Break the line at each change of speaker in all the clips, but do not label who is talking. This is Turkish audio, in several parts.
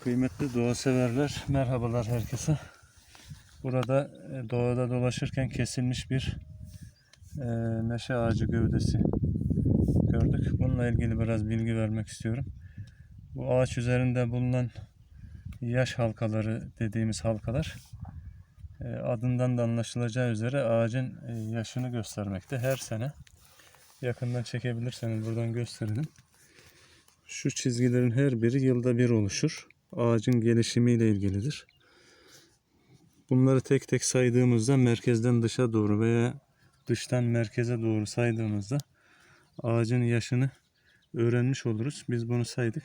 Kıymetli doğa severler, merhabalar herkese. Burada e, doğada dolaşırken kesilmiş bir e, meşe ağacı gövdesi gördük. Bununla ilgili biraz bilgi vermek istiyorum. Bu ağaç üzerinde bulunan yaş halkaları dediğimiz halkalar e, adından da anlaşılacağı üzere ağacın e, yaşını göstermekte. Her sene yakından çekebilirseniz buradan gösterelim. Şu çizgilerin her biri yılda bir oluşur. Ağacın gelişimiyle ilgilidir. Bunları tek tek saydığımızda merkezden dışa doğru veya dıştan merkeze doğru saydığımızda ağacın yaşını öğrenmiş oluruz. Biz bunu saydık.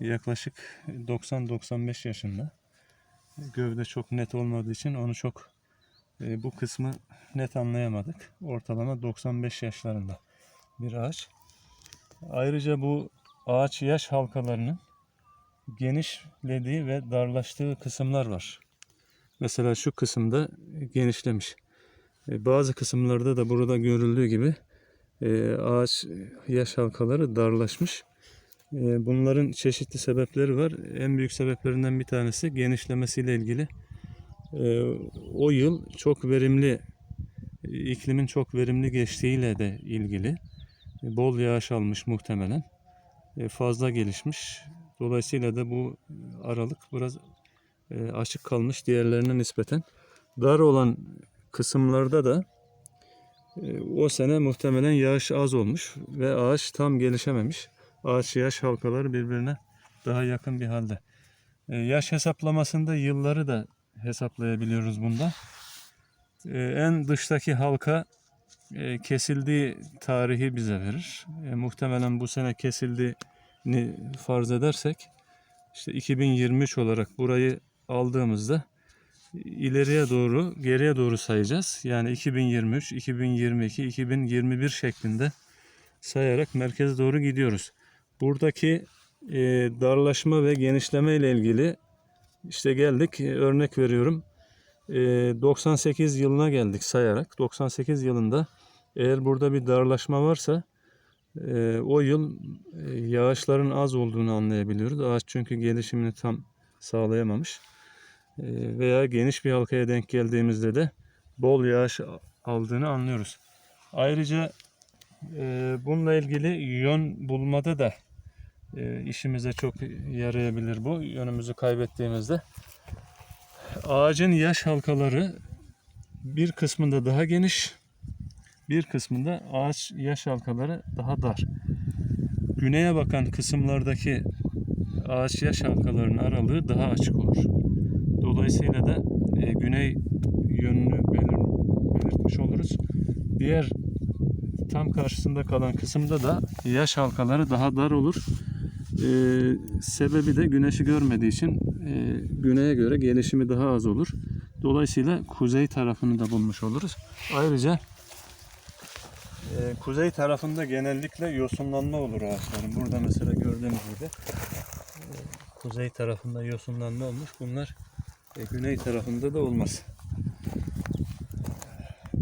Yaklaşık 90-95 yaşında. Gövde çok net olmadığı için onu çok e, bu kısmı net anlayamadık. Ortalama 95 yaşlarında bir ağaç. Ayrıca bu ağaç yaş halkalarının genişlediği ve darlaştığı kısımlar var. Mesela şu kısımda genişlemiş. E, Bazı kısımlarda da burada görüldüğü gibi e, ağaç yaş halkaları darlaşmış. E, Bunların çeşitli sebepleri var. En büyük sebeplerinden bir tanesi genişlemesiyle ilgili. O yıl çok verimli, iklimin çok verimli geçtiğiyle de ilgili. Bol yağış almış muhtemelen. Fazla gelişmiş. Dolayısıyla da bu aralık biraz e, açık kalmış diğerlerine nispeten. Dar olan kısımlarda da e, o sene muhtemelen yağış az olmuş ve ağaç tam gelişememiş. Ağaç yaş halkaları birbirine daha yakın bir halde. E, Yaş hesaplamasında yılları da hesaplayabiliyoruz bunda. En dıştaki halka kesildiği tarihi bize verir. Muhtemelen bu sene kesildiğini farz edersek işte 2023 olarak burayı aldığımızda ileriye doğru, geriye doğru sayacağız. Yani 2023, 2022, 2021 şeklinde sayarak merkeze doğru gidiyoruz. Buradaki e, darlaşma ve genişleme ile ilgili işte geldik. E, Örnek veriyorum. E, 98 yılına geldik sayarak. 98 yılında eğer burada bir darlaşma varsa e, o yıl e, yağışların az olduğunu anlayabiliyoruz. Ağaç çünkü gelişimini tam sağlayamamış. E, veya geniş bir halkaya denk geldiğimizde de bol yağış aldığını anlıyoruz. Ayrıca e, bununla ilgili yön bulmada da e, işimize çok yarayabilir bu. Yönümüzü kaybettiğimizde. Ağacın yaş halkaları bir kısmında daha geniş, bir kısmında ağaç yaş halkaları daha dar. Güneye bakan kısımlardaki ağaç yaş halkalarının aralığı daha açık olur. Dolayısıyla da e, güney yönünü belir- belirtmiş oluruz. Diğer tam karşısında kalan kısımda da yaş halkaları daha dar olur. E, sebebi de güneşi görmediği için e, güneye göre gelişimi daha az olur. Dolayısıyla kuzey tarafını da bulmuş oluruz. Ayrıca kuzey tarafında genellikle yosunlanma olur ağaçların. Burada mesela gördüğünüz gibi e, kuzey tarafında yosunlanma olmuş. Bunlar e, güney tarafında da olmaz.